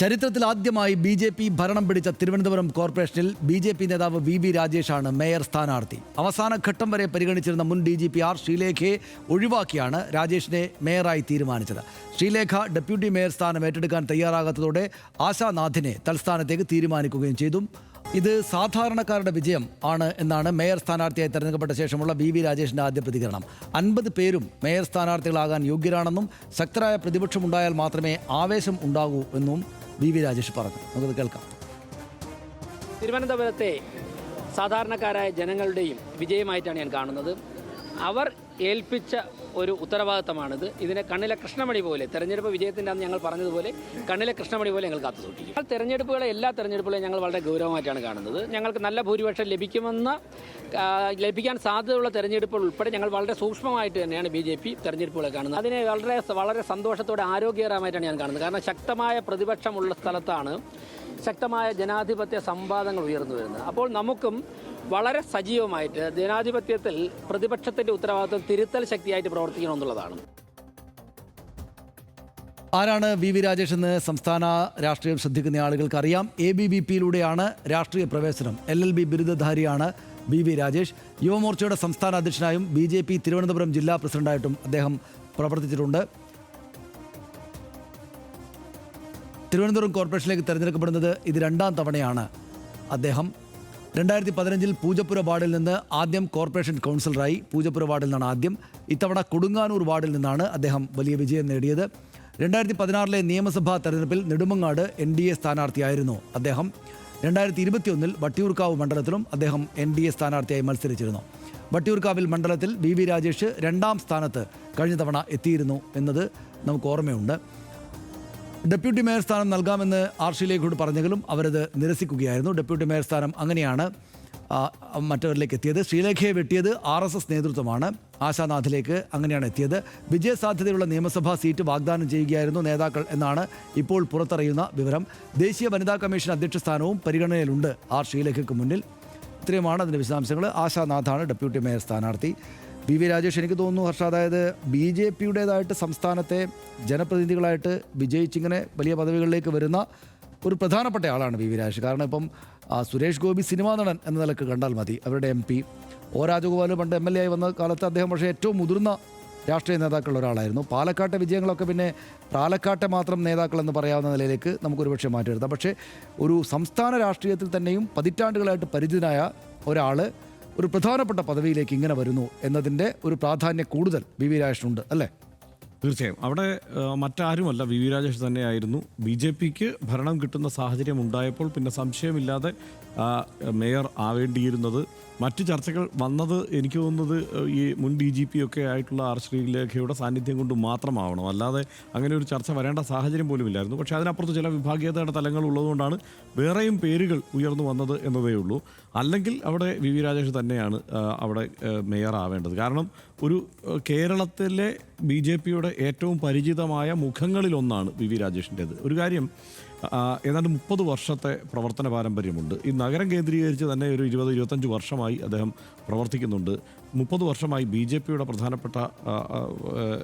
ചരിത്രത്തിൽ ആദ്യമായി B J P ഭരണം പിടിച്ച തിരുവനന്തപുരം കോർപ്പറേഷനിൽ ബി ജെ പി നേതാവ് വി വി രാജേഷാണ് മേയർ സ്ഥാനാർത്ഥി. അവസാന ഘട്ടം വരെ പരിഗണിച്ചിരുന്ന മുൻ ഡി ജി പി ആർ ശ്രീലേഖയെ ഒഴിവാക്കിയാണ് രാജേഷിനെ മേയറായി തീരുമാനിച്ചത്. ശ്രീലേഖ ഡെപ്യൂട്ടി മേയർ സ്ഥാനം ഏറ്റെടുക്കാൻ തയ്യാറാകാത്തതോടെ ആശാനാഥിനെ തൽസ്ഥാനത്തേക്ക് തീരുമാനിക്കുകയും ചെയ്തു. ഇത് സാധാരണക്കാരുടെ വിജയം ആണ് എന്നാണ് മേയർ സ്ഥാനാർത്ഥിയായി തെരഞ്ഞെടുക്കപ്പെട്ട ശേഷമുള്ള ബി വി രാജേഷിന്റെ ആദ്യ പ്രതികരണം. അൻപത് പേരും മേയർ സ്ഥാനാർത്ഥികളാകാൻ യോഗ്യരാണെന്നും ശക്തരായ പ്രതിപക്ഷം ഉണ്ടായാൽ മാത്രമേ ആവേശം ഉണ്ടാകൂ എന്നും ബി വി രാജേഷ് പറഞ്ഞു. നമുക്കത് കേൾക്കാം. തിരുവനന്തപുരത്തെ സാധാരണക്കാരായ ജനങ്ങളുടെയും വിജയമായിട്ടാണ് ഞാൻ കാണുന്നത്. അവർ ഏൽപ്പിച്ച ഒരു ഉത്തരവാദിത്തമാണിത്. ഇതിനെ കണ്ണിലെ കൃഷ്ണമണി പോലെ തെരഞ്ഞെടുപ്പ് വിജയത്തിന്റെ അന്ന് ഞങ്ങൾ പറഞ്ഞതുപോലെ കണ്ണിലെ കൃഷ്ണമണി പോലെ ഞങ്ങൾ കാത്തു സൂക്ഷിക്കും. തെരഞ്ഞെടുപ്പുകളെ എല്ലാ തെരഞ്ഞെടുപ്പുകളെയും ഞങ്ങൾ വളരെ ഗൗരവമായിട്ടാണ് കാണുന്നത്. ഞങ്ങൾക്ക് നല്ല ഭൂരിപക്ഷം ലഭിക്കുമെന്ന ലഭിക്കാൻ സാധ്യതയുള്ള തെരഞ്ഞെടുപ്പുകൾ ഉൾപ്പെടെ ഞങ്ങൾ വളരെ സൂക്ഷ്മമായിട്ട് തന്നെയാണ് ബി ജെ പി തെരഞ്ഞെടുപ്പുകളെ കാണുന്നത്. അതിനെ വളരെ വളരെ സന്തോഷത്തോടെ ആരോഗ്യകരമായിട്ടാണ് ഞാൻ കാണുന്നത്. കാരണം ശക്തമായ പ്രതിപക്ഷമുള്ള സ്ഥലത്താണ് ശക്തമായ ജനാധിപത്യ സംവാദങ്ങൾ ഉയർന്നു വരുന്നത്. അപ്പോൾ നമുക്കും വളരെ സജീവമായിട്ട് ജനാധിപത്യത്തിൽ പ്രതിപക്ഷത്തിന്റെ ഉത്തരവാദിത്വം തിരുത്തൽ ശക്തിയായിട്ട് പ്രവർത്തിക്കണമെന്നുള്ളതാണ്. ആരാണ് വി വി രാജേഷ് എന്ന് സംസ്ഥാന രാഷ്ട്രീയം ശ്രദ്ധിക്കുന്ന ആളുകൾക്ക് അറിയാം എ ബി വി പിയിലൂടെയാണ് രാഷ്ട്രീയ പ്രവേശനം. എൽ എൽ ബി ബിരുദധാരിയാണ് ബി വി രാജേഷ്. യുവമോർച്ചയുടെ സംസ്ഥാന അധ്യക്ഷനായും ബി ജെ പി തിരുവനന്തപുരം ജില്ലാ പ്രസിഡന്റായിട്ടും അദ്ദേഹം പ്രവർത്തിച്ചിട്ടുണ്ട്. തിരുവനന്തപുരം കോർപ്പറേഷനിലേക്ക് തിരഞ്ഞെടുക്കപ്പെടുന്നത് ഇത് രണ്ടാം തവണയാണ് അദ്ദേഹം രണ്ടായിരത്തി പതിനഞ്ചിൽ പൂജപ്പുര വാർഡിൽ നിന്ന് ആദ്യം കോർപ്പറേഷൻ കൗൺസിലറായി പൂജപ്പുര വാർഡിൽ നിന്നാണ് ആദ്യം. ഇത്തവണ കൊടുങ്ങാനൂർ വാർഡിൽ നിന്നാണ് അദ്ദേഹം വലിയ വിജയം നേടിയത്. രണ്ടായിരത്തി പതിനാറിലെ നിയമസഭാ തെരഞ്ഞെടുപ്പിൽ നെടുമങ്ങാട് എൻ ഡി എ സ്ഥാനാർത്ഥിയായിരുന്നു അദ്ദേഹം. രണ്ടായിരത്തി ഇരുപത്തിയൊന്നിൽ വട്ടിയൂർക്കാവ് മണ്ഡലത്തിലും അദ്ദേഹം എൻ ഡി എ സ്ഥാനാർത്ഥിയായി മത്സരിച്ചിരുന്നു. വട്ടിയൂർക്കാവിൽ മണ്ഡലത്തിൽ വി വി രാജേഷ് രണ്ടാം സ്ഥാനത്ത് കഴിഞ്ഞ തവണ എത്തിയിരുന്നു എന്നത് നമുക്ക് ഓർമ്മയുണ്ട്. ഡെപ്യൂട്ടി മേയർ സ്ഥാനം നൽകാമെന്ന് ആർ ഷീലേഖോട് പറഞ്ഞെങ്കിലും അവരത് നിരസിക്കുകയായിരുന്നു. ഡെപ്യൂട്ടി മേയർ സ്ഥാനം അങ്ങനെയാണ് മറ്റവരിലേക്ക് എത്തിയത്. ശ്രീലേഖയെ വെട്ടിയത് ആർ എസ് എസ് നേതൃത്വമാണ്. ആശാനാഥിലേക്ക് അങ്ങനെയാണ് എത്തിയത്. വിജയസാധ്യതയുള്ള നിയമസഭാ സീറ്റ് വാഗ്ദാനം ചെയ്യുകയായിരുന്നു നേതാക്കൾ എന്നാണ് ഇപ്പോൾ പുറത്തറിയുന്ന വിവരം. ദേശീയ വനിതാ കമ്മീഷൻ അധ്യക്ഷ സ്ഥാനവും പരിഗണനയിലുണ്ട് ആർ ശ്രീലേഖയ്ക്ക് മുന്നിൽ. ഇത്രയുമാണ് അതിന്റെ വിശദാംശങ്ങൾ. ആശാനാഥാണ് ഡെപ്യൂട്ടി മേയർ സ്ഥാനാർത്ഥി. വി വി രാജേഷ് എനിക്ക് തോന്നുന്നു ഹർഷ അതായത് ബി ജെ പിയുടേതായിട്ട് സംസ്ഥാനത്തെ ജനപ്രതിനിധികളായിട്ട് വിജയിച്ചിങ്ങനെ വലിയ പദവികളിലേക്ക് വരുന്ന ഒരു പ്രധാനപ്പെട്ട ആളാണ് വി വി രാജേഷ്. കാരണം ഇപ്പം സുരേഷ് ഗോപി സിനിമാ നടൻ എന്ന നിലയ്ക്ക് കണ്ടാൽ മതി. അവരുടെ എം പി. ഒ രാജഗോപാൽ പണ്ട് എം എൽ എ ആയി വന്ന കാലത്ത് അദ്ദേഹം പക്ഷേ ഏറ്റവും മുതിർന്ന രാഷ്ട്രീയ നേതാക്കളിൽ ഒരാളായിരുന്നു. പാലക്കാട്ടെ വിജയങ്ങളൊക്കെ പിന്നെ പാലക്കാട്ടെ മാത്രം നേതാക്കളെന്ന് പറയാവുന്ന നിലയിലേക്ക് നമുക്കൊരു പക്ഷേ മാറ്റി വരുത്താം. പക്ഷേ ഒരു സംസ്ഥാന രാഷ്ട്രീയത്തിൽ തന്നെയും പതിറ്റാണ്ടുകളായിട്ട് പരിചിതനായ ഒരാൾ ഒരു പ്രധാനപ്പെട്ട പദവിയിലേക്ക് ഇങ്ങനെ വരുന്നു എന്നതിന്റെ ഒരു പ്രാധാന്യം കൂടുതൽ വി വി രാജേഷിനുണ്ട് അല്ലേ? തീർച്ചയായും. അവിടെ മറ്റാരുമല്ല വി വി രാജേഷ് തന്നെയായിരുന്നു. ബി ജെ പിക്ക് ഭരണം കിട്ടുന്ന സാഹചര്യം ഉണ്ടായപ്പോൾ പിന്നെ സംശയമില്ലാതെ മേയർ ആവേണ്ടിയിരുന്നത് മറ്റ് ചർച്ചകൾ വന്നത് എനിക്ക് തോന്നുന്നത് ഈ മുൻ ഡി ജി പി ഒക്കെ ആയിട്ടുള്ള ആർ ശ്രീലേഖയുടെ സാന്നിധ്യം കൊണ്ട് മാത്രമാവണം. അല്ലാതെ അങ്ങനെ ഒരു ചർച്ച വരേണ്ട സാഹചര്യം പോലും ഇല്ലായിരുന്നു. പക്ഷേ അതിനപ്പുറത്ത് ചില വിഭാഗീയതയുടെ തലങ്ങൾ ഉള്ളതുകൊണ്ടാണ് വേറെയും പേരുകൾ ഉയർന്നു വന്നത് എന്നതേ ഉള്ളൂ. അല്ലെങ്കിൽ അവിടെ വി വി രാജേഷ് തന്നെയാണ് അവിടെ മേയർ ആവേണ്ടത്. കാരണം ഒരു കേരളത്തിലെ ബി ജെ പിയുടെ ഏറ്റവും പരിചിതമായ മുഖങ്ങളിലൊന്നാണ് വി വി രാജേഷിന്റെത്. ഒരു കാര്യം ഏതാണ്ട് മുപ്പത് വർഷത്തെ പ്രവർത്തന പാരമ്പര്യമുണ്ട്. ഈ നഗരം കേന്ദ്രീകരിച്ച് തന്നെ ഒരു ഇരുപത് ഇരുപത്തഞ്ച് വർഷമായി അദ്ദേഹം പ്രവർത്തിക്കുന്നുണ്ട്. മുപ്പത് വർഷമായി ബി ജെ പിയുടെ പ്രധാനപ്പെട്ട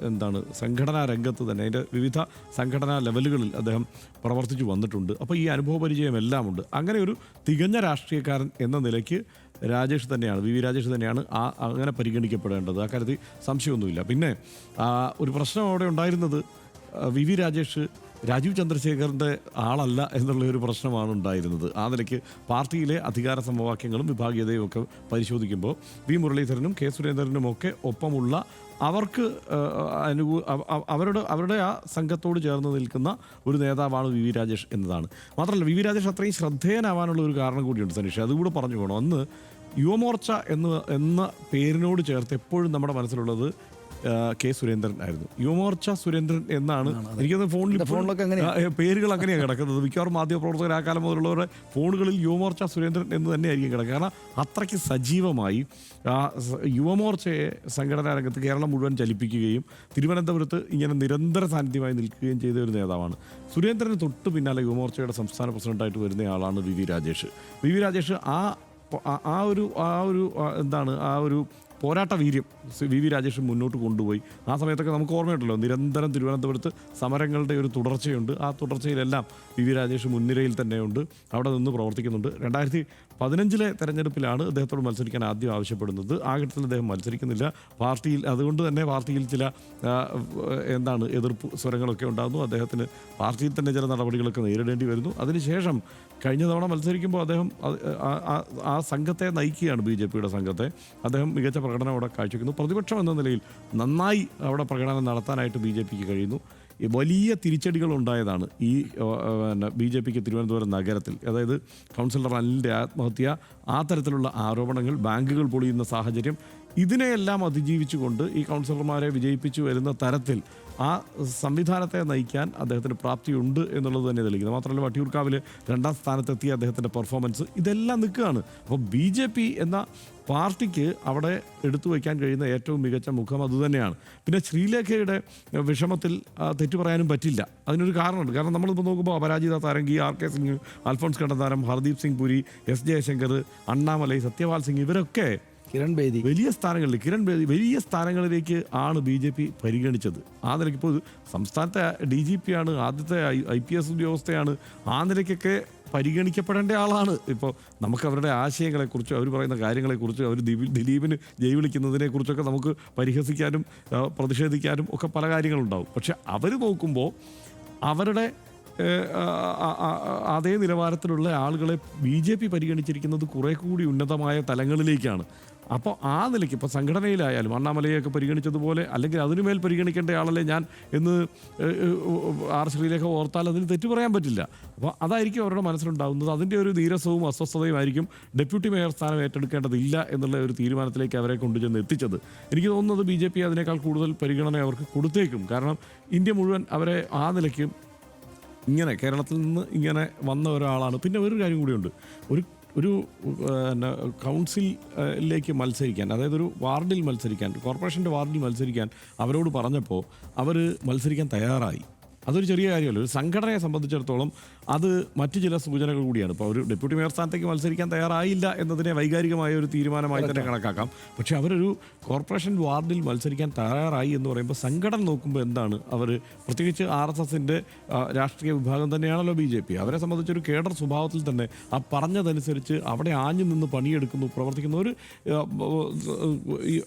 എന്താണ് സംഘടനാ രംഗത്ത് തന്നെ അതിന്റെ വിവിധ സംഘടനാ ലെവലുകളിൽ അദ്ദേഹം പ്രവർത്തിച്ചു വന്നിട്ടുണ്ട്. അപ്പോൾ ഈ അനുഭവ പരിചയം എല്ലാം ഉണ്ട് അങ്ങനെ ഒരു തികഞ്ഞ രാഷ്ട്രീയക്കാരൻ എന്ന നിലയ്ക്ക് രാജേഷ് തന്നെയാണ് വി വി രാജേഷ് തന്നെയാണ് ആ അങ്ങനെ പരിഗണിക്കപ്പെടേണ്ടത്. ആ കാര്യത്തിൽ സംശയമൊന്നുമില്ല. പിന്നെ ഒരു പ്രശ്നം അവിടെ ഉണ്ടായിരുന്നത് വി വി രാജേഷ് രാജീവ് ചന്ദ്രശേഖറിന്റെ ആളല്ല എന്നുള്ള ഒരു പ്രശ്നമാണ് ഉണ്ടായിരുന്നത്. ആ നിലയ്ക്ക് പാർട്ടിയിലെ അധികാര സമവാക്യങ്ങളും വിഭാഗീയതയും ഒക്കെ പരിശോധിക്കുമ്പോൾ വി മുരളീധരനും കെ സുരേന്ദ്രനും ഒക്കെ ഒപ്പമുള്ള അവർക്ക് അനുകൂ അവ- അവ- അവരുടെ അവരുടെ ആ സംഘത്തോട് ചേർന്ന് നിൽക്കുന്ന ഒരു നേതാവാണ് വി വി രാജേഷ് എന്നതാണ്. മാത്രമല്ല വി വി രാജേഷ് അത്രയും ശ്രദ്ധേയനാവാനുള്ള ഒരു കാരണം കൂടിയുണ്ട് സനീഷ്. അതുകൂടെ പറഞ്ഞു പോകണം അന്ന് യുവമോർച്ച എന്ന് എന്ന പേരിനോട് ചേർത്ത് എപ്പോഴും നമ്മുടെ മനസ്സിലുള്ളത് കെ സുരേന്ദ്രൻ ആയിരുന്നു. യുവമോർച്ച സുരേന്ദ്രൻ എന്നാണ് എനിക്കത് ഫോണിൽ ഫോണിലൊക്കെ പേരുകൾ അങ്ങനെയാണ് കിടക്കുന്നത്. മിക്കവാറും മാധ്യമപ്രവർത്തകർ ആ കാലം മുതലുള്ളവരുടെ ഫോണുകളിൽ യുവമോർച്ച സുരേന്ദ്രൻ എന്ന് തന്നെയായിരിക്കും കിടക്കുക. കാരണം അത്രയ്ക്ക് സജീവമായി ആ യുവമോർച്ചയെ സംഘടനാ രംഗത്ത് കേരളം മുഴുവൻ ചലിപ്പിക്കുകയും തിരുവനന്തപുരത്ത് ഇങ്ങനെ നിരന്തര സാന്നിധ്യമായി നിൽക്കുകയും ചെയ്ത ഒരു നേതാവാണ്. സുരേന്ദ്രന് തൊട്ട് പിന്നാലെ യുവമോർച്ചയുടെ സംസ്ഥാന പ്രസിഡന്റായിട്ട് വരുന്നയാളാണ് V V Rajesh. V V Rajesh ആ- ആ ഒരു ആ ഒരു എന്താണ് ആ ഒരു പോരാട്ട വീര്യം വി വി രാജേഷ് മുന്നോട്ട് കൊണ്ടുപോയി. ആ സമയത്തൊക്കെ നമുക്ക് ഓർമ്മയുണ്ടല്ലോ നിരന്തരം തിരുവനന്തപുരത്ത് സമരങ്ങളുടെ ഒരു തുടർച്ചയുണ്ട്. ആ തുടർച്ചയിലെല്ലാം വി വി രാജേഷ് മുൻനിരയിൽ തന്നെയുണ്ട്. അവിടെ നിന്ന് പ്രവർത്തിക്കുന്നുണ്ട്. രണ്ടായിരത്തി പതിനഞ്ചിലെ തെരഞ്ഞെടുപ്പിലാണ് അദ്ദേഹത്തോട് മത്സരിക്കാൻ ആദ്യം ആവശ്യപ്പെടുന്നത്. ആ ഘട്ടത്തിൽ അദ്ദേഹം മത്സരിക്കുന്നില്ല. പാർട്ടിയിൽ അതുകൊണ്ട് തന്നെ പാർട്ടിയിൽ ചില എന്താണ് എതിർപ്പ് സ്വരങ്ങളൊക്കെ ഉണ്ടാകുന്നു. അദ്ദേഹത്തിന് പാർട്ടിയിൽ തന്നെ ചില നടപടികളൊക്കെ നേരിടേണ്ടി വരുന്നു. അതിനുശേഷം കഴിഞ്ഞ തവണ മത്സരിക്കുമ്പോൾ അദ്ദേഹം ആ- സംഘത്തെ നയിക്കുകയാണ് ബി ജെ പിയുടെ സംഘത്തെ. അദ്ദേഹം മികച്ച പ്രകടനം അവിടെ കാഴ്ചവെക്കുന്നു. പ്രതിപക്ഷം എന്ന നിലയിൽ നന്നായി അവിടെ പ്രകടനം നടത്താനായിട്ട് ബി ജെ പിക്ക് കഴിയുന്നു. വലിയ തിരിച്ചടികൾ ഉണ്ടായതാണ് ഈ പിന്നെ ബി ജെ പിക്ക് തിരുവനന്തപുരം നഗരത്തിൽ. അതായത് കൗൺസിലർ അനിലിന്റെ ആത്മഹത്യ ആ തരത്തിലുള്ള ആരോപണങ്ങൾ ബാങ്കുകൾ പൊളിയുന്ന സാഹചര്യം ഇതിനെയെല്ലാം അതിജീവിച്ചുകൊണ്ട് ഈ കൗൺസിലർമാരെ വിജയിപ്പിച്ചു വരുന്ന തരത്തിൽ ആ സംവിധാനത്തെ നയിക്കാൻ അദ്ദേഹത്തിന് പ്രാപ്തിയുണ്ട് എന്നുള്ളത് തന്നെ തെളിയിക്കുന്നത് മാത്രമല്ല വട്ടിയൂർക്കാവിൽ രണ്ടാം സ്ഥാനത്തെത്തിയ അദ്ദേഹത്തിന്റെ പെർഫോമൻസ് ഇതെല്ലാം നിൽക്കുകയാണ്. അപ്പോൾ ബി ജെ പി എന്ന പാർട്ടിക്ക് അവിടെ എടുത്തു വയ്ക്കാൻ കഴിയുന്ന ഏറ്റവും മികച്ച മുഖം അതുതന്നെയാണ് പിന്നെ ശ്രീലേഖയുടെ വിഷമത്തിൽ തെറ്റു പറയാനും പറ്റില്ല. അതിനൊരു കാരണമുണ്ട്. കാരണം നമ്മളിപ്പോൾ നോക്കുമ്പോൾ Aparajita Sarangi R K Singh Alphons Kannanthanam Hardeep Singh Puri S Jaishankar Annamalai Satyapal Singh ഇവരൊക്കെ കിരൺ ബേദി. വലിയ സ്ഥാനങ്ങളിൽ കിരൺ ബേദി വലിയ സ്ഥാനങ്ങളിലേക്ക് ആണ് ബി ജെ പി പരിഗണിച്ചത്. ആ നിലയ്ക്ക് ഇപ്പോൾ സംസ്ഥാനത്തെ ഡി ജി പി ആണ് ആദ്യത്തെ ഐ പി എസ് ഉദ്യോഗസ്ഥയാണ്. ആ നിലയ്ക്കൊക്കെ പരിഗണിക്കപ്പെടേണ്ട ആളാണ്. ഇപ്പോൾ നമുക്ക് അവരുടെ ആശയങ്ങളെക്കുറിച്ചും അവർ പറയുന്ന കാര്യങ്ങളെക്കുറിച്ചും അവർ ദിലീ- ദിലീപിന് ജയ് വിളിക്കുന്നതിനെക്കുറിച്ചൊക്കെ നമുക്ക് പരിഹസിക്കാനും പ്രതിഷേധിക്കാനും ഒക്കെ പല കാര്യങ്ങളുണ്ടാവും. പക്ഷെ അവർ നോക്കുമ്പോൾ അവരുടെ അതേ നിലവാരത്തിലുള്ള ആളുകളെ ബി ജെ പി പരിഗണിച്ചിരിക്കുന്നത് കുറെ കൂടി ഉന്നതമായ തലങ്ങളിലേക്കാണ്. അപ്പോൾ ആ നിലയ്ക്ക് ഇപ്പോൾ സംഘടനയിലായാലും അണ്ണാമലയൊക്കെ പരിഗണിച്ചതുപോലെ അല്ലെങ്കിൽ അതിനുമേൽ പരിഗണിക്കേണ്ട ആളല്ലേ ഞാൻ എന്ന് ആർ ശ്രീലേഖ ഓർത്താൽ അതിന് തെറ്റു പറയാൻ പറ്റില്ല. അപ്പോൾ അതായിരിക്കും അവരുടെ മനസ്സിലുണ്ടാകുന്നത് അതിന്റെ ഒരു നീരസവും അസ്വസ്ഥതയും ആയിരിക്കും ഡെപ്യൂട്ടി മേയർ സ്ഥാനം ഏറ്റെടുക്കേണ്ടതില്ല എന്നുള്ള ഒരു തീരുമാനത്തിലേക്ക് അവരെ കൊണ്ടുചെന്ന് എത്തിച്ചത്. എനിക്ക് തോന്നുന്നത് ബി അതിനേക്കാൾ കൂടുതൽ പരിഗണന അവർക്ക് കൊടുത്തേക്കും. കാരണം ഇന്ത്യ മുഴുവൻ അവരെ ആ നിലയ്ക്ക് ഇങ്ങനെ കേരളത്തിൽ നിന്ന് ഇങ്ങനെ വന്ന ഒരാളാണ്. പിന്നെ ഒരു കാര്യം കൂടിയുണ്ട്. ഒരു ഒരു പിന്നെ കൗൺസിലിലേക്ക് മത്സരിക്കാൻ അതായത് ഒരു വാർഡിൽ മത്സരിക്കാൻ കോർപ്പറേഷന്റെ വാർഡിൽ മത്സരിക്കാൻ അവരോട് പറഞ്ഞപ്പോൾ അവർ മത്സരിക്കാൻ തയ്യാറായി. അതൊരു ചെറിയ കാര്യമല്ല. ഒരു സംഘടനയെ സംബന്ധിച്ചിടത്തോളം അത് മറ്റു ചില സൂചനകൾ കൂടിയാണ്. ഇപ്പോൾ ഒരു ഡെപ്യൂട്ടി മേയർ സ്ഥാനത്തേക്ക് മത്സരിക്കാൻ തയ്യാറായില്ല എന്നതിനെ വൈകാരികമായ ഒരു തീരുമാനമായി തന്നെ കണക്കാക്കാം. പക്ഷേ അവരൊരു കോർപ്പറേഷൻ വാർഡിൽ മത്സരിക്കാൻ തയ്യാറായി എന്ന് പറയുമ്പോൾ സംഘടന നോക്കുമ്പോൾ എന്താണ്? അവർ പ്രത്യേകിച്ച് ആർ എസ് എസിന്റെ രാഷ്ട്രീയ വിഭാഗം തന്നെയാണല്ലോ ബി ജെ പി. അവരെ സംബന്ധിച്ചൊരു കേഡർ സ്വഭാവത്തിൽ തന്നെ ആ പറഞ്ഞതനുസരിച്ച് അവിടെ ആഞ്ഞു നിന്ന് പണിയെടുക്കുന്നു പ്രവർത്തിക്കുന്ന. ഒരു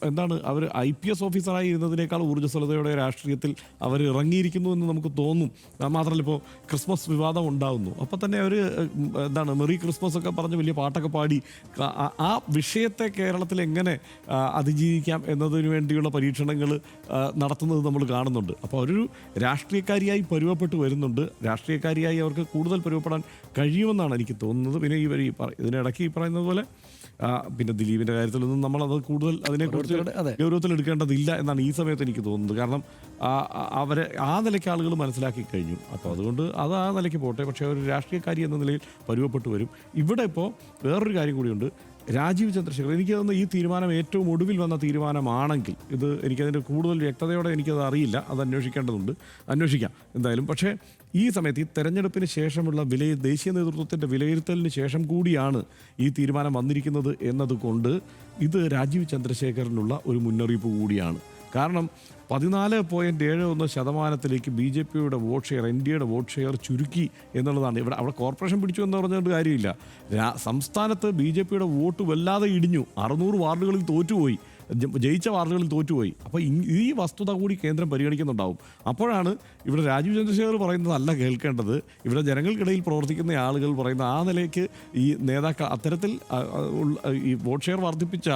എന്താണ്? അവർ ഐ പി എസ് ഓഫീസറായി ഇരുന്നതിനേക്കാൾ ഊർജസ്വലതയുടെ രാഷ്ട്രീയത്തിൽ അവർ ഇറങ്ങിയിരിക്കുന്നു എന്ന് നമുക്ക് തോന്നും. മാത്രമല്ല ഇപ്പോൾ ക്രിസ്മസ് വിവാദം ഉണ്ടാകുന്നു അപ്പോൾ തന്നെ അവർ എന്താണ് മെറി ക്രിസ്മസ് ഒക്കെ പറഞ്ഞ് വലിയ പാട്ടൊക്കെ പാടി ആ- വിഷയത്തെ കേരളത്തിൽ എങ്ങനെ അതിജീവിക്കാം എന്നതിന് വേണ്ടിയുള്ള പരീക്ഷണങ്ങൾ നടത്തുന്നത് നമ്മൾ കാണുന്നുണ്ട്. അപ്പോൾ അവരൊരു രാഷ്ട്രീയക്കാരിയായി പരുവപ്പെട്ട് വരുന്നുണ്ട്. രാഷ്ട്രീയക്കാരിയായി അവർക്ക് കൂടുതൽ പരുവപ്പെടാൻ കഴിയുമെന്നാണ് എനിക്ക് തോന്നുന്നത്. പിന്നെ ഈ ഇതിനിടയ്ക്ക് ഈ പറയുന്നത് പോലെ പിന്നെ ദിലീപിന്റെ കാര്യത്തിലൊന്നും നമ്മൾ അത് കൂടുതൽ അതിനെക്കുറിച്ച് കുറിച്ച് അതെ. ഗൗരവത്തിൽ എടുക്കേണ്ടതില്ല എന്നാണ് ഈ സമയത്ത് എനിക്ക് തോന്നുന്നത്. കാരണം അവരെ ആ നിലയ്ക്ക് ആളുകൾ മനസ്സിലാക്കി കഴിഞ്ഞു. അപ്പോൾ അതുകൊണ്ട് അത് ആ നിലയ്ക്ക് പോട്ടെ. പക്ഷേ ഒരു രാഷ്ട്രീയക്കാരി എന്ന നിലയിൽ പരുവപ്പെട്ടു വരും. ഇവിടെ ഇപ്പോൾ വേറൊരു കാര്യം കൂടിയുണ്ട്. രാജീവ് ചന്ദ്രശേഖർ എനിക്ക് തോന്നുന്നു ഈ തീരുമാനം ഏറ്റവും ഒടുവിൽ വന്ന തീരുമാനമാണെങ്കിൽ ഇത് എനിക്കതിന്റെ കൂടുതൽ വ്യക്തതയോടെ എനിക്കത് അറിയില്ല. അത് അന്വേഷിക്കേണ്ടതുണ്ട്. അന്വേഷിക്കാം എന്തായാലും. പക്ഷേ ഈ സമയത്ത് ഈ തെരഞ്ഞെടുപ്പിന് ശേഷമുള്ള വില ദേശീയ നേതൃത്വത്തിന്റെ വിലയിരുത്തലിന് ശേഷം കൂടിയാണ് ഈ തീരുമാനം വന്നിരിക്കുന്നത് എന്നതുകൊണ്ട് ഇത് രാജീവ് ചന്ദ്രശേഖറിനുള്ള ഒരു മുന്നറിയിപ്പ് കൂടിയാണ്. കാരണം പതിനാല് പോയിന്റ് ഏഴ് ഒന്ന് ശതമാനത്തിലേക്ക് ബി ജെ പിയുടെ വോട്ട് ഷെയർ എൻ ഡി എയുടെ വോട്ട് ഷെയർ ചുരുക്കി എന്നുള്ളതാണ്. ഇവിടെ അവിടെ കോർപ്പറേഷൻ പിടിച്ചു എന്ന് പറഞ്ഞുകൊണ്ട് കാര്യമില്ല. സംസ്ഥാനത്ത് ബി ജെ പിയുടെ വോട്ട് വല്ലാതെ ഇടിഞ്ഞു. അറുന്നൂറ് വാർഡുകളിൽ തോറ്റുപോയി. ജയിച്ച വാർഡുകളിൽ തോറ്റുപോയി. അപ്പോൾ ഈ വസ്തുത കൂടി കേന്ദ്രം പരിഗണിക്കുന്നുണ്ടാവും. അപ്പോഴാണ് ഇവിടെ രാജീവ് ചന്ദ്രശേഖർ പറയുന്നതല്ല കേൾക്കേണ്ടത്. ഇവിടെ ജനങ്ങൾക്കിടയിൽ പ്രവർത്തിക്കുന്ന ആളുകൾ പറയുന്ന ആ നിലയ്ക്ക് ഈ നേതാക്കൾ അത്തരത്തിൽ ഈ വോട്ട് ഷെയർ വർദ്ധിപ്പിച്ച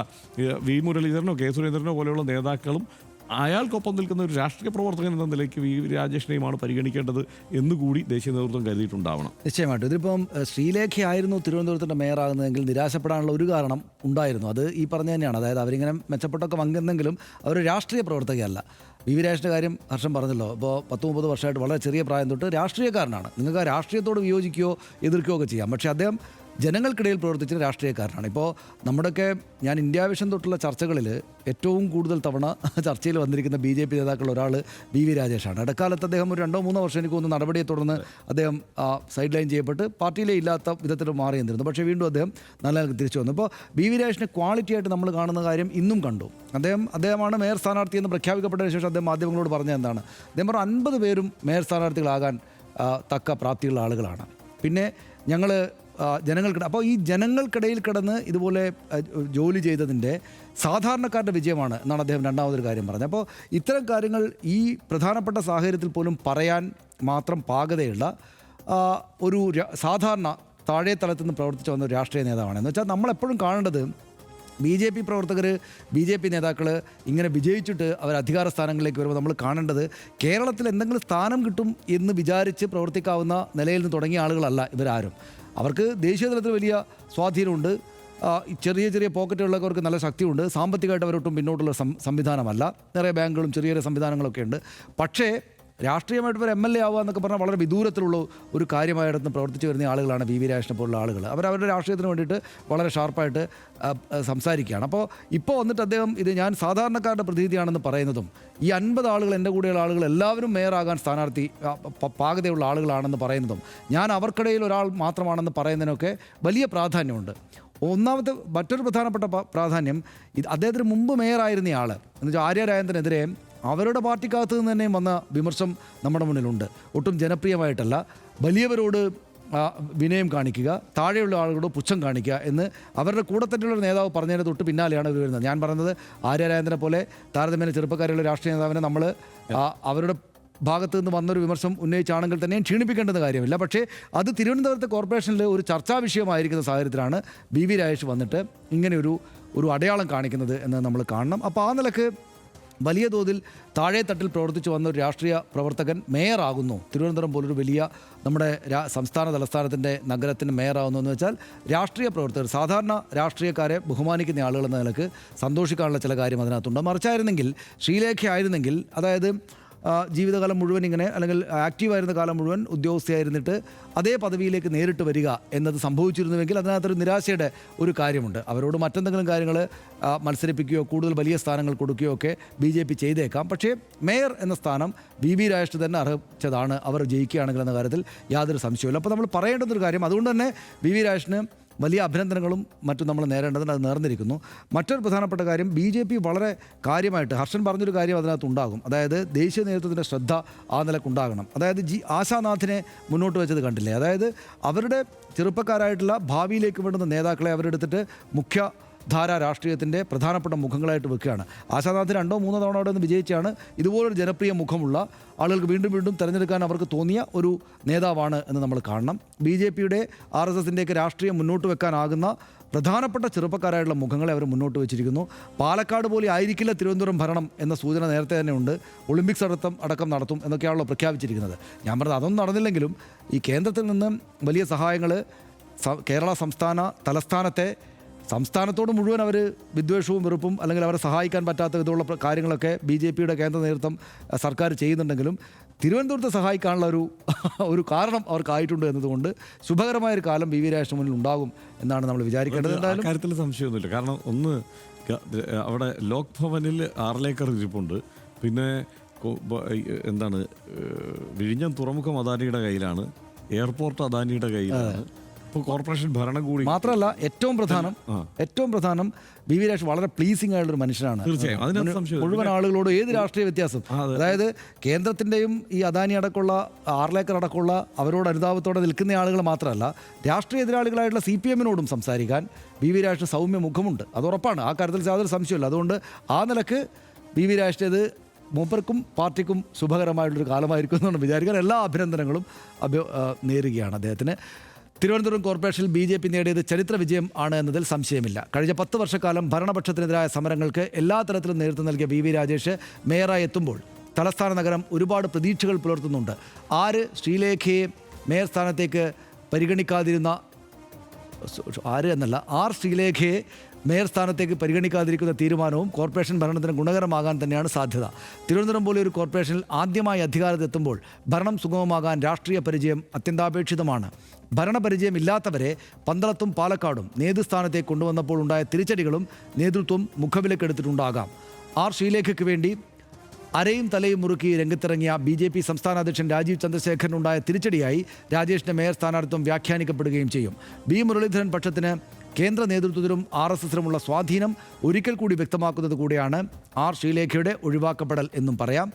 വി മുരളീധരനോ കെ സുരേന്ദ്രനോ പോലെയുള്ള നേതാക്കളും അയാൾക്കൊപ്പം നിൽക്കുന്ന ഒരു രാഷ്ട്രീയ പ്രവർത്തകൻ എന്ന നിലയ്ക്ക് വി രാജേഷിനെയുമാണ് പരിഗണിക്കേണ്ടത് എന്നുകൂടി ദേശീയ നേതൃത്വം കരുതിയിട്ടുണ്ടാവണം. നിശ്ചയമായിട്ടും. ഇതിപ്പം ശ്രീലേഖയായിരുന്നു തിരുവനന്തപുരത്തിന്റെ മേയറാകുന്നതെങ്കിൽ നിരാശപ്പെടാനുള്ള ഒരു കാരണം ഉണ്ടായിരുന്നു. അത് ഈ പറഞ്ഞ തന്നെയാണ്. അതായത് അവരിങ്ങനെ മെച്ചപ്പെട്ടൊക്കെ വന്നെങ്കിലും അവർ രാഷ്ട്രീയ പ്രവർത്തകയല്ല. വി വി രാജേഷിന്റെ കാര്യം ഹർഷം പറഞ്ഞല്ലോ. ഇപ്പോൾ പത്ത് മുപ്പത് വർഷമായിട്ട് വളരെ ചെറിയ പ്രായം തൊട്ട് രാഷ്ട്രീയക്കാരനാണ്. നിങ്ങൾക്ക് ആ രാഷ്ട്രീയത്തോട് വിയോജിക്കുകയോ എതിർക്കുകയോ ഒക്കെ ചെയ്യാം. പക്ഷേ അദ്ദേഹം ജനങ്ങൾക്കിടയിൽ പ്രവർത്തിച്ച രാഷ്ട്രീയക്കാരനാണ്. ഇപ്പോൾ നമ്മുടെയൊക്കെ ഞാൻ ഇന്ത്യ വിഷൻ തൊട്ടുള്ള ചർച്ചകളിൽ ഏറ്റവും കൂടുതൽ തവണ ചർച്ചയിൽ വന്നിരിക്കുന്ന ബി ജെ പി നേതാക്കൾ ഒരാൾ വി വി രാജേഷാണ്. ഇടക്കാലത്ത് അദ്ദേഹം ഒരു രണ്ടോ മൂന്നോ വർഷം എനിക്ക് തോന്നുന്നു നടപടിയെ തുടർന്ന് അദ്ദേഹം സൈഡ് ലൈൻ ചെയ്യപ്പെട്ട് പാർട്ടിയിലെ ഇല്ലാത്ത വിധത്തിൽ മാറി എന്നിരുന്നു പക്ഷേ വീണ്ടും അദ്ദേഹം നല്ല തിരിച്ചു വന്നു. ഇപ്പോൾ ബി വി രാജേഷിനെ ക്വാളിറ്റി ആയിട്ട് നമ്മൾ കാണുന്ന കാര്യം ഇന്നും കണ്ടു. അദ്ദേഹം അദ്ദേഹമാണ് മേയർ സ്ഥാനാർത്ഥി എന്ന് പ്രഖ്യാപിക്കപ്പെട്ടതിന് ശേഷം അദ്ദേഹം മാധ്യമങ്ങളോട് പറഞ്ഞ എന്താണ്? അദ്ദേഹം പറഞ്ഞു അൻപത് പേരും മേയർ സ്ഥാനാർത്ഥികളാകാൻ തക്ക പ്രാപ്തിയുള്ള ആളുകളാണ്. പിന്നെ ഞങ്ങൾ ജനങ്ങൾക്കിട അപ്പോൾ ഈ ജനങ്ങൾക്കിടയിൽ കിടന്ന് ഇതുപോലെ ജോലി ചെയ്തതിന്റെ സാധാരണക്കാരുടെ വിജയമാണ് എന്നാണ് അദ്ദേഹം രണ്ടാമതൊരു കാര്യം പറഞ്ഞത്. അപ്പോൾ ഇത്തരം കാര്യങ്ങൾ ഈ പ്രധാനപ്പെട്ട സാഹചര്യത്തിൽ പോലും പറയാൻ മാത്രം പാകതയുള്ള ഒരു സാധാരണ താഴെ തലത്തിൽ നിന്ന് പ്രവർത്തിച്ചു വന്ന ഒരു രാഷ്ട്രീയ നേതാവാണ്. എന്ന് വെച്ചാൽ നമ്മളെപ്പോഴും കാണേണ്ടത് ബി ജെ പി പ്രവർത്തകർ ബി ജെ പി നേതാക്കൾ ഇങ്ങനെ വിജയിച്ചിട്ട് അവർ അധികാര സ്ഥാനങ്ങളിലേക്ക് വരുമ്പോൾ നമ്മൾ കാണേണ്ടത് കേരളത്തിൽ എന്തെങ്കിലും സ്ഥാനം കിട്ടും എന്ന് വിചാരിച്ച് പ്രവർത്തിക്കാവുന്ന നിലയിൽ നിന്ന് തുടങ്ങിയ ആളുകളല്ല ഇവരാരും. അവർക്ക് ദേശീയ തലത്തിൽ വലിയ സ്വാധീനമുണ്ട്. ചെറിയ ചെറിയ പോക്കറ്റുകളിലൊക്കെ അവർക്ക് നല്ല ശക്തിയുണ്ട്. സാമ്പത്തികമായിട്ട് അവരൊട്ടും പിന്നോട്ടുള്ള സംവിധാനമല്ല. നിറയെ ബാങ്കുകളും ചെറിയ ചെറിയ സംവിധാനങ്ങളൊക്കെ ഉണ്ട്. പക്ഷേ രാഷ്ട്രീയമായിട്ട് ഒരു എം എൽ എ ആവുക എന്നൊക്കെ പറഞ്ഞാൽ വളരെ വിദൂരത്തിലുള്ള ഒരു കാര്യമായിട്ട് പ്രവർത്തിച്ചു വരുന്ന ആളുകളാണ് വി വി രാജനെ പോലുള്ള ആളുകൾ. അവർ അവരുടെ രാഷ്ട്രീയത്തിന് വേണ്ടിയിട്ട് വളരെ ഷാർപ്പായിട്ട് സംസാരിക്കുകയാണ്. അപ്പോൾ ഇപ്പോൾ വന്നിട്ട് അദ്ദേഹം ഇത് ഞാൻ സാധാരണക്കാരുടെ പ്രതിനിധിയാണെന്ന് പറയുന്നതും ഈ അൻപത് ആളുകൾ എന്റെ കൂടെയുള്ള ആളുകൾ എല്ലാവരും മേയറാകാൻ സ്ഥാനാർത്ഥി പാകതയുള്ള ആളുകളാണെന്ന് പറയുന്നതും ഞാൻ അവർക്കിടയിൽ ഒരാൾ മാത്രമാണെന്ന് പറയുന്നതിനൊക്കെ വലിയ പ്രാധാന്യമുണ്ട്. ഒന്നാമത്തെ മറ്റൊരു പ്രധാനപ്പെട്ട പ്രാധാന്യം ഇത് അദ്ദേഹത്തിന് മുമ്പ് മേയറായിരുന്നയാൾ എന്ന് വെച്ചാൽ ആര്യ അവരുടെ പാർട്ടിക്കകത്ത് നിന്ന് തന്നെയും വന്ന വിമർശം നമ്മുടെ മുന്നിലുണ്ട്. ഒട്ടും ജനപ്രിയമായിട്ടല്ല. വലിയവരോട് വിനയം കാണിക്കുക താഴെയുള്ള ആളുകളോട് പുച്ഛം കാണിക്കുക എന്ന് അവരുടെ കൂടെ തന്നെയുള്ള നേതാവ് പറഞ്ഞതിന് തൊട്ട് പിന്നാലെയാണ് ഇവർ വരുന്നത്. ഞാൻ പറയുന്നത് ആര്യരാജേന്ദ്രനെ പോലെ താരതമ്യേന ചെറുപ്പക്കാരുള്ള രാഷ്ട്രീയ നേതാവിനെ നമ്മൾ അവരുടെ ഭാഗത്ത് നിന്ന് വന്നൊരു വിമർശം ഉന്നയിച്ചാണെങ്കിൽ തന്നെയും ക്ഷീണിപ്പിക്കേണ്ടത് കാര്യമില്ല. പക്ഷേ അത് തിരുവനന്തപുരത്തെ കോർപ്പറേഷനിൽ ഒരു ചർച്ചാ വിഷയമായിരിക്കുന്ന സാഹചര്യത്തിലാണ് ബി വി രാജേഷ് വന്നിട്ട് ഇങ്ങനെയൊരു ഒരു അടയാളം കാണിക്കുന്നത് എന്ന് നമ്മൾ കാണണം. അപ്പോൾ ആ നിലയ്ക്ക് വലിയ തോതിൽ താഴെ തട്ടിൽ പ്രവർത്തിച്ചു വന്ന ഒരു രാഷ്ട്രീയ പ്രവർത്തകൻ മേയറാകുന്നു. തിരുവനന്തപുരം പോലൊരു വലിയ നമ്മുടെ സംസ്ഥാന തലസ്ഥാനത്തിന്റെ നഗരത്തിന് മേയറാകുന്നു എന്ന് വെച്ചാൽ രാഷ്ട്രീയ പ്രവർത്തകർ സാധാരണ രാഷ്ട്രീയക്കാരെ ബഹുമാനിക്കുന്ന ആളുകൾ എന്ന നിലയ്ക്ക് സന്തോഷിക്കാനുള്ള ചില കാര്യം അതിനകത്തുണ്ട്. മറിച്ചായിരുന്നെങ്കിൽ ശ്രീലേഖയായിരുന്നെങ്കിൽ അതായത് ജീവിതകാലം മുഴുവൻ ഇങ്ങനെ അല്ലെങ്കിൽ ആക്റ്റീവായിരുന്ന കാലം മുഴുവൻ ഉദ്യോഗസ്ഥയായിരുന്നിട്ട് അതേ പദവിയിലേക്ക് നേരിട്ട് വരിക എന്നത് സംഭവിച്ചിരുന്നുവെങ്കിൽ അതിനകത്തൊരു നിരാശയുടെ ഒരു കാര്യമുണ്ട്. അവരോട് മറ്റെന്തെങ്കിലും കാര്യങ്ങൾ മത്സരിപ്പിക്കുകയോ കൂടുതൽ വലിയ സ്ഥാനങ്ങൾ കൊടുക്കുകയോ ഒക്കെ ബി ജെ പി ചെയ്തേക്കാം. പക്ഷേ മേയർ എന്ന സ്ഥാനം വി വി രാജേഷ് തന്നെ അർഹിച്ചതാണ്. അവർ ജയിക്കുകയാണെങ്കിൽ എന്ന കാര്യത്തിൽ യാതൊരു സംശയമില്ല അപ്പോൾ നമ്മൾ പറയേണ്ടുന്നൊരു കാര്യം അതുകൊണ്ട് തന്നെ വി വി രാജേഷിന് വലിയ അഭിനന്ദനങ്ങളും മറ്റും നമ്മൾ നേരേണ്ടതിന് അത് നേർന്നിരിക്കുന്നു. മറ്റൊരു പ്രധാനപ്പെട്ട കാര്യം ബി ജെ പി വളരെ കാര്യമായിട്ട് ഹർഷൻ പറഞ്ഞൊരു കാര്യം അതിനകത്ത് ഉണ്ടാകും. അതായത് ദേശീയ നേതൃത്വത്തിന്റെ ശ്രദ്ധ ആ നിലക്കുണ്ടാകണം. അതായത് ജി ആശാനാഥിനെ മുന്നോട്ട് വെച്ചത് കണ്ടില്ലേ? അതായത് അവരുടെ ചെറുപ്പക്കാരായിട്ടുള്ള ഭാവിയിലേക്ക് വേണ്ടുന്ന നേതാക്കളെ അവരെടുത്തിട്ട് മുഖ്യ ധാര രാഷ്ട്രീയത്തിന്റെ പ്രധാനപ്പെട്ട മുഖങ്ങളായിട്ട് വെക്കുകയാണ്. ആശാനാഥ് രണ്ടോ മൂന്നോ തവണ അവിടെ നിന്ന് വിജയിച്ചാണ് ഇതുപോലൊരു ജനപ്രിയ മുഖമുള്ള ആളുകൾക്ക് വീണ്ടും വീണ്ടും തിരഞ്ഞെടുക്കാൻ അവർക്ക് തോന്നിയ ഒരു നേതാവാണ് എന്ന് നമ്മൾ കാണണം. ബി ജെ പിയുടെ ആർ എസ് എസിന്റെയൊക്കെ രാഷ്ട്രീയം മുന്നോട്ട് വെക്കാനാകുന്ന പ്രധാനപ്പെട്ട ചെറുപ്പക്കാരായിട്ടുള്ള മുഖങ്ങളെ അവർ മുന്നോട്ട് വെച്ചിരിക്കുന്നു. പാലക്കാട് പോലെ ആയിരിക്കില്ല തിരുവനന്തപുരം ഭരണം എന്ന സൂചന നേരത്തെ തന്നെ ഉണ്ട്. ഒളിമ്പിക്സ് അടക്കം അടക്കം നടത്തും എന്നൊക്കെയാണല്ലോ പ്രഖ്യാപിച്ചിരിക്കുന്നത്. ഞാൻ പറഞ്ഞത് അതൊന്നും നടന്നില്ലെങ്കിലും ഈ കേന്ദ്രത്തിൽ നിന്ന് വലിയ സഹായങ്ങൾ കേരള സംസ്ഥാന തലസ്ഥാനത്തെ സംസ്ഥാനത്തോട് മുഴുവൻ അവർ വിദ്വേഷവും വെറുപ്പും അല്ലെങ്കിൽ അവരെ സഹായിക്കാൻ പറ്റാത്ത വിധമുള്ള കാര്യങ്ങളൊക്കെ ബി ജെ പിയുടെ കേന്ദ്ര നേതൃത്വം സർക്കാർ ചെയ്യുന്നുണ്ടെങ്കിലും തിരുവനന്തപുരത്തെ സഹായിക്കാനുള്ള ഒരു ഒരു കാരണം അവർക്കായിട്ടുണ്ട് എന്നതുകൊണ്ട് ശുഭകരമായ ഒരു കാലം ബി വി രാജേഷിന് മുന്നിൽ ഉണ്ടാകും എന്നാണ് നമ്മൾ വിചാരിക്കേണ്ടത്. എന്തായാലും കാര്യത്തിൽ സംശയമൊന്നുമില്ല. കാരണം ഒന്ന് അവിടെ ലോക് ഭവനിൽ ആറിലേക്കർ ഇരിപ്പുണ്ട്. പിന്നെ എന്താണ് വിഴിഞ്ഞം തുറമുഖം അദാനിയുടെ കയ്യിലാണ്. എയർപോർട്ട് അദാനിയുടെ കയ്യിലാണ്. കോർപ്പറേഷൻ ഭരണകൂടി മാത്രമല്ല ഏറ്റവും പ്രധാനം ഏറ്റവും പ്രധാനം ബി വി രാജ് വളരെ പ്ലീസിംഗ് ആയിട്ടുള്ള ഒരു മനുഷ്യനാണ്. തീർച്ചയായും. മുഴുവൻ ആളുകളോട് ഏത് രാഷ്ട്രീയ വ്യത്യാസം? അതായത് കേന്ദ്രത്തിന്റെയും ഈ അദാനി അടക്കമുള്ള ആർലേക്കർ അടക്കമുള്ള അവരോട് അനുതാപത്തോടെ നിൽക്കുന്ന ആളുകൾ മാത്രമല്ല രാഷ്ട്രീയ എതിരാളികളായിട്ടുള്ള സി പി എമ്മിനോടും സംസാരിക്കാൻ ബി വി രാജ് സൗമ്യ മുഖമുണ്ട്. അത് ഉറപ്പാണ്. ആ കാര്യത്തിൽ യാതൊരു സംശയമില്ല അതുകൊണ്ട് ആ നിലയ്ക്ക് ബി വി രാജേഷേത് മൂപ്പർക്കും പാർട്ടിക്കും ശുഭകരമായിട്ടുള്ളൊരു കാലമായിരിക്കും എന്നാണ് വിചാരിക്കാൻ എല്ലാ അഭിനന്ദനങ്ങളും അഭ്യ നേരുകയാണ് അദ്ദേഹത്തിന്. തിരുവനന്തപുരം കോർപ്പറേഷനിൽ ബി ജെ പി നേടിയത് ചരിത്ര വിജയം ആണ് എന്നതിൽ സംശയമില്ല. കഴിഞ്ഞ പത്ത് വർഷക്കാലം ഭരണപക്ഷത്തിനെതിരായ സമരങ്ങൾക്ക് എല്ലാ തരത്തിലും നേതൃത്വം നൽകിയ വി വി രാജേഷ് മേയറായി എത്തുമ്പോൾ തലസ്ഥാന നഗരം ഒരുപാട് പ്രതീക്ഷകൾ പുലർത്തുന്നുണ്ട്. ആര് ശ്രീലേഖയെ മേയർ സ്ഥാനത്തേക്ക് പരിഗണിക്കാതിരുന്ന ആര് എന്നല്ല ആർ ശ്രീലേഖയെ മേയർ സ്ഥാനത്തേക്ക് പരിഗണിക്കാതിരിക്കുന്ന തീരുമാനവും കോർപ്പറേഷൻ ഭരണത്തിന് ഗുണകരമാകാൻ തന്നെയാണ് സാധ്യത. തിരുവനന്തപുരം പോലെ ഒരു കോർപ്പറേഷനിൽ ആദ്യമായി അധികാരത്തെത്തുമ്പോൾ ഭരണം സുഗമമാകാൻ രാഷ്ട്രീയ പരിചയം അത്യന്താപേക്ഷിതമാണ്. ഭരണപരിചയം ഇല്ലാത്തവരെ പന്തളത്തും പാലക്കാടും നേതൃസ്ഥാനത്തേക്ക് കൊണ്ടുവന്നപ്പോൾ ഉണ്ടായ തിരിച്ചടികളും നേതൃത്വം മുഖവിലക്കെടുത്തിട്ടുണ്ടാകാം. ആർ ശ്രീലേഖയ്ക്ക് വേണ്ടി അരയും തലയും മുറുക്കി രംഗത്തിറങ്ങിയ ബി ജെ പി സംസ്ഥാന അധ്യക്ഷൻ രാജീവ് ചന്ദ്രശേഖരനുണ്ടായ തിരിച്ചടിയായി രാജേഷിന്റെ മേയർ സ്ഥാനാർത്ഥിത്വം വ്യാഖ്യാനിക്കപ്പെടുകയും ചെയ്യും. ബി മുരളീധരൻ പക്ഷത്തിന് കേന്ദ്ര നേതൃത്വത്തിലും ആർ എസ് എസിലുമുള്ള സ്വാധീനം ഒരിക്കൽ കൂടി വ്യക്തമാക്കുന്നത് കൂടിയാണ് ആർ ശ്രീലേഖയുടെ ഒഴിവാക്കപ്പെടൽ എന്നും പറയാം.